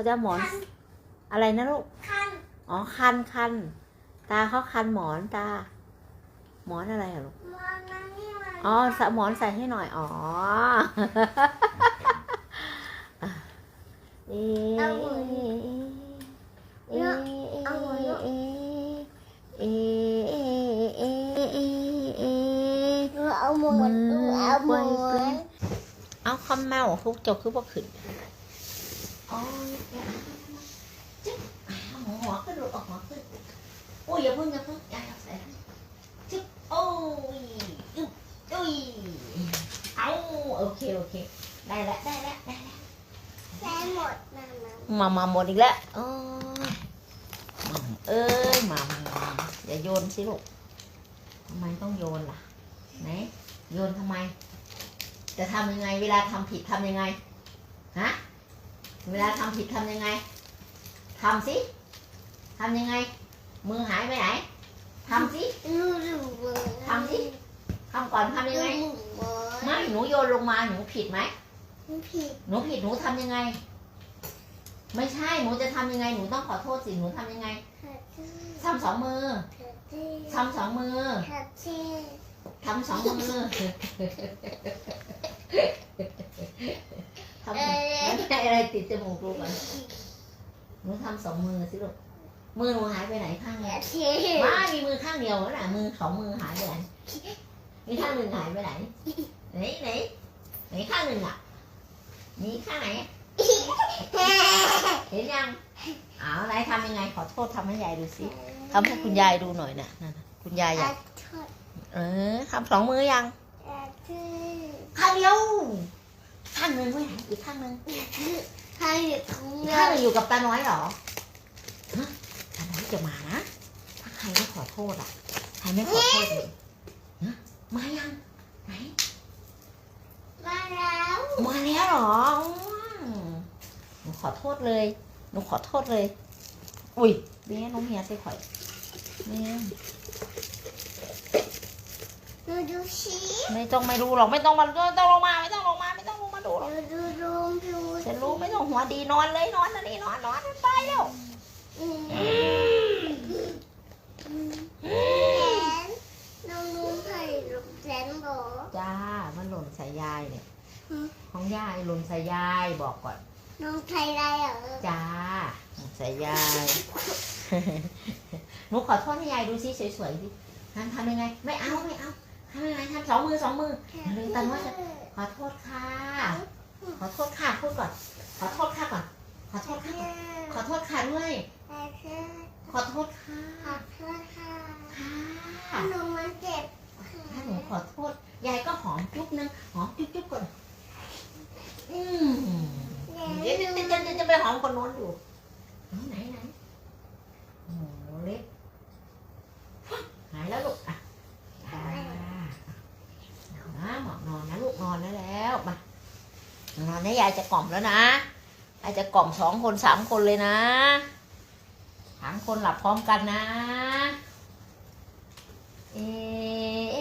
เขาจะหมอนคันอะไรนะลูก คัน อ๋อ คันคัน ตาเขาคันหมอนตา หมอนอะไรอะลูกมันนั่นนี่มันอ๋อใส่หมอนใส่ให้หน่อย อ๋อเอ๊ะเอ๊ะเอ๊ะเอ๊ะเอ๊ะเอ๊ะเอ๊ะเอ๊ะเอ๊ะหนูเอาหมอนหนูเอาหมอนเอาคำเมาทุกเจ้าคือบ่ขึ้น โอ๋อจิ๊บหัวหัวขึ้นลูกออกหัวขึ้นโอ้ยอย่าพิ่งอย่าพิ่งอย่ายาใส่จิ๊บโอ้ยอึ๊บอุ้ยเอาโอเคโอเคได้แล้วได้แล้วได้แล้วใช้หมดนะมันมามาหมดอีกแล้วโอ้ยเอ้ยมัมอย่าโยนสิลูกทำไมต้องโยนล่ะไหนโยนทำไม จะทำยังไงเวลาทำผิดทำยังไงฮะ เวลาทำผิดทำยังไงทำสิทำยังไง มือหายไปไหนทำสิหนูดูเบอร์ทำสิทำก่อนทำยังไงหนูเบอร์ไม่หนูโยนลงมาหนูผิดไหมไม่ผิดหนูผิดหนูทำยังไง ไม่ใช่หนูจะทำยังไงหนูต้องขอโทษสิหนูทำยังไงเธอที่ทำสองมือเธอที่ทำสองมือเธอที่ทำสองมือทำ แล้วอะไรติดจมูกลูกอะหนูทำสองมือสิลูก มือหนูหายไปไหนข้างเธเดียอวที่ไม่มีมือข้างเดียวแล้วนะมือสองมือหายไปไหน มีข้างหนึ่งหายไปไหน ไหนไหนไหนข้างหนึ่งอะ มีข้างไหนอะเห็นยังเอาไหนทำยังไง ขอโทษทำให้ยายดูสิทำให้คุณยายดูหน่อยนะนั่นน่ะคุณยายอยากเธอเออทำสองมือยังที่ข้างเดียว ข้างหนึ่งไว้ไหนอีกข้างหนึ่งให้เด็กของอีกเราข้างหนึ่งอยู่กับตาน้อยเหรอฮะตาน้อยจะมานะถ้าใครไม่ขอโทษอะใครไม่ขอโทษเลยฮะมายังไหนมาแล้วมาแล้วเหรออืมหนูขอโทษเลยหนูขอโทษเลย อุ้ยเบี้ยน้องเฮียใส่ข่อยเบี้ยหนูดูชีไม่ต้องไม่รู้หรอกไม่ต้องมาไม่ต้องลงมาไม่ต้องลงมาไม่ต้อง ฉันรู้ไม่ต้องหัวดีนอนเลยนอนนะนี่นอนนอนไปแล้วอืมแสนน้องลุงไผ่ลูกแสนบอจ้า มันหล่นใส่ยายเนี่ยอืมของยายหล่นใส่ยายบอกก่อนน้องไทยได้เหรอ จ้าหล่นใส่ยายหนูขอโทษให้ยายดูสิสวยๆสิทำทำยังไง ไม่เอาไม่เอาทำยังไงทำสองมือสองมือลืมตาว่าจะขอโทษค่ะ ขอโทษค่ะพูดก่อน ขอโทษค่ะก่อน ขอโทษค่ะก่อนขอโทษค่ะด้วย ขอโทษค่ะ ขอโทษค่ะค่ะหนูมันเจ็บถ้าหนูขอโทษ ยายก็หอมจุ๊บนึงหอมจุ๊บจุ๊บก่อน อืมเดี๋ยวจะจะจะจะไปหอมคนโน้นอยู่ ไหนไหนโอ้โหเล็กหายแล้วลูกอะอ่าเอานะหมอนอนนะลูกนอนได้แล้วมานอนนะยายจะกล่อมแล้วนะยายจะกล่อมสองคนสามคนเลยนะสาม คนหลับพร้อมกันนะ เอเ